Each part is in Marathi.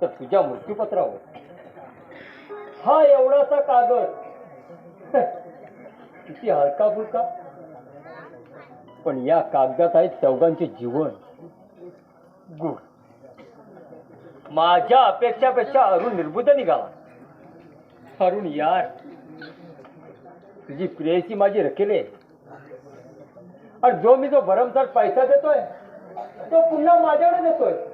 तर तुझ्या मृत्यूपत्रावर. हा एवढासा कागद. किती हलका फुलका. पण या कागदात आहे चौघांचे जीवन. गुड माझ्या अपेक्षापेक्षा अरुण निर्बुद्ध निघाला. अरुण यार. तुझी प्रेयसी माझी रखेले. आणि जो मी जो भरमसाठ पैसा देतोय तो पुन्हा माझ्याकडे देतोय.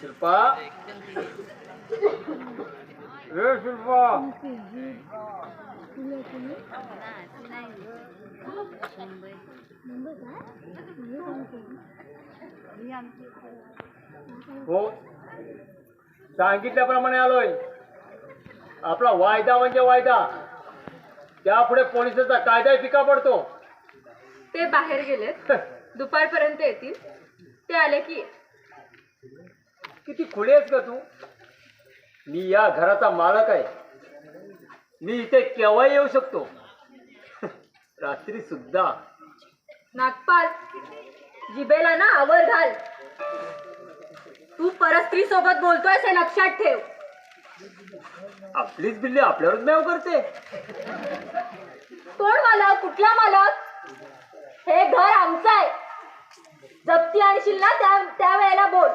शिल्पा? रे शिल्पा! हो. सांगितल्याप्रमाणे आलोय. आपला वायदा म्हणजे वायदा. त्यापुढे पोलिसाचा कायदा पिका पडतो. ते बाहेर गेलेत. दुपारपर्यंत येतील. ते आले की किती खुले आहेस का तू? मी या घराचा मालक आहे. मी इथे केव्हाही येऊ शकतो. रात्री सुद्धा. नागपाल जिबेला ना आवर घाल. तू परस्त्री सोबत बोलतोयस हे लक्षात ठेव. आपलीच बिल्ली आपल्यावरच मॅव करते. कोण मालक? कुठला मालक? हे घर आमचं आहे. जप्ती आणशील ना त्या त्यावेळेला बोल.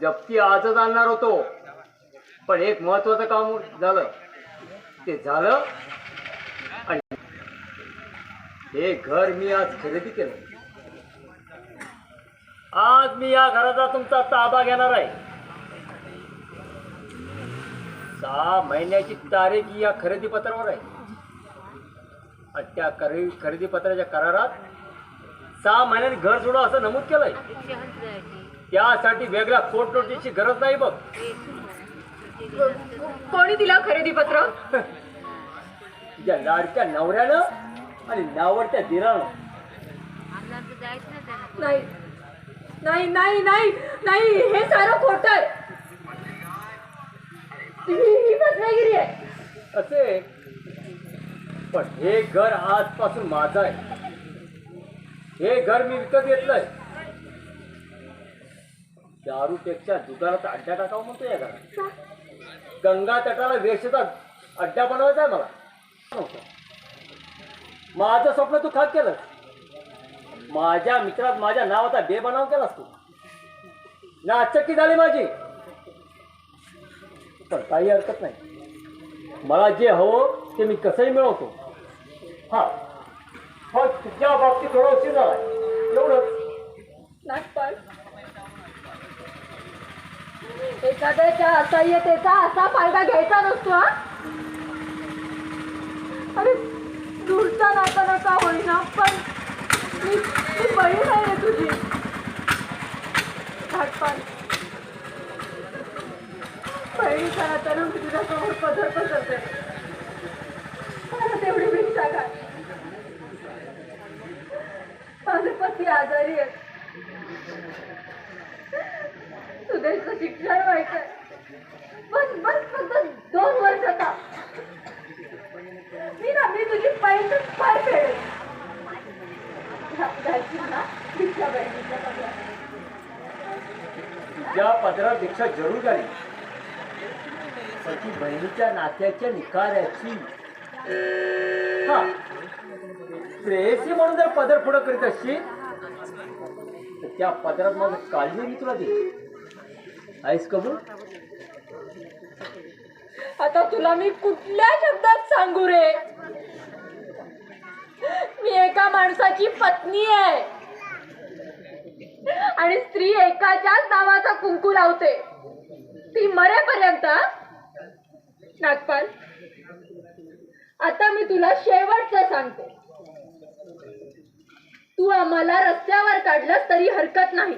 जप्ती आजच आणणार होतो. पण एक महत्वाचं काम झालं. ते झालं आणि हे घर मी आज खरेदी केलं. आज मी या घराचा तुमचा ताबा घेणार आहे. सहा महिन्याची तारीख या खरेदी पत्रावर आहे. आणि त्या खरे खरेदी पत्राच्या करारात सहा महिन्यांनी घर सोडा असं नमूद केलंय. त्यासाठी वेगळ्या कोर्ट नोटीसची गरज नाही बघ. कोणी दिलं खरेदी पत्र? तुझ्या लाडक्या नवऱ्यानं आणि नावडत्या दिरानं. नाही. नाही नाही नाही नाही हे सारं खोट आहे. ही फसवेगिरी आहे. असे. पण हे घर आजपासून माझं आहे. हे घर मी विकत घेतलंय. दारूपेक्षा दुधाराचा अड्डा टाकावं म्हणतो या घरात. गंगा तटाला वेशचा अड्डा बनवायचा आहे मला. माझं स्वप्न तू खात केलं माझ्या मित्रात माझ्या नावाचा बेबनाव केलास तू. नाचक्की झाली माझी. पण काही हरकत नाही. मला जे हवं ते मी कसंही मिळवतो. हा. मग तुझ्या बाबतीत थोडं उशीर झाला एवढंच. नागपाल. एखाद्याच्या असह्यतेचा असा फायदा घ्यायचा नसतो हा? अरे दूरचा नाता नका होईना पण मी मी बहीण आहे तुझी. नागपाल. बहिणीच्या नात्यानं मी तुझ्यासमोर पदर पसरते मला तेवढी भिक्षा काय माझे पती आजारी आहेत सुदेशचं शिक्षण व्हायचंय बस बस फक्त दोन वर्षाचा मी ना मी तुझी पैसे पाय फेडेल घ्यायची ना भिक्षा बहिणीच्या पदरात. या पदरात दीक्षा जरूर झाली पण ती बहिणीच्या नात्याच्या निकाऱ्याची हा. प्रेयसी म्हणून जर पदर पुढं करीत असशील तर त्या पदरात माझं काळजी मी तुला देईन. आहेस कबूल आता तुला मी कुठल्या शब्दात सांगू रे? मी एका माणसाची पत्नी आहे. आणि स्त्री एकाच्याच नावाचा कुंकू लावते. ती मरेपर्यंत नागपाल आता मी तुला शेवटचं सांगते. तू आम्हाला रस्त्यावर काढलंस तरी हरकत नाही.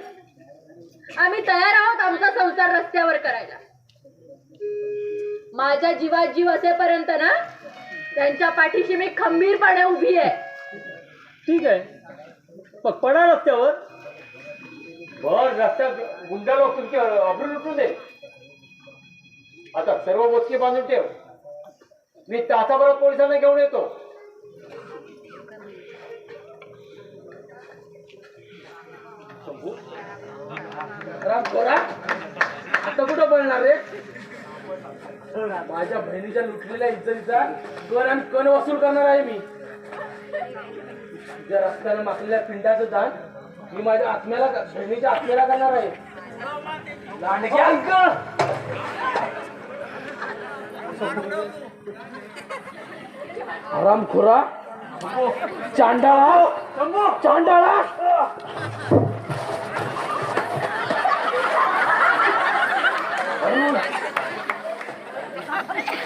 आम्ही तयार आहोत आमचा संसार रस्त्यावर करायला. माझ्या जीवात जीव असेपर्यंत ना त्यांच्या पाठीशी मी खंबीरपणे उभी आहे. ठीक आहे. मग पडा रस्त्यावर. रस्त्यात गुंडा लोक तुमचे अब्रू लुटून दे. आता सर्व मोजके बांधून ठेव. मी तासाभरात पोलिसांना घेऊन येतो. आता कुठं पळणार रे? माझ्या बहिणीच्या लुटलेल्या इज्जतीचा कर आणि कण वसूल करणार आहे मी. ज्या रस्त्याने माखलेल्या पिंडाचं दान मी माझ्या आत्म्याला बहिणीच्या आत्म्याला करणार आहे. लांडग्या आराम खुरा. चांडाळा. चांडाळा.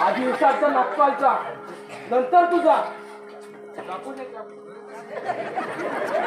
आधी उसाचा नागपालचा. नंतर तुझा.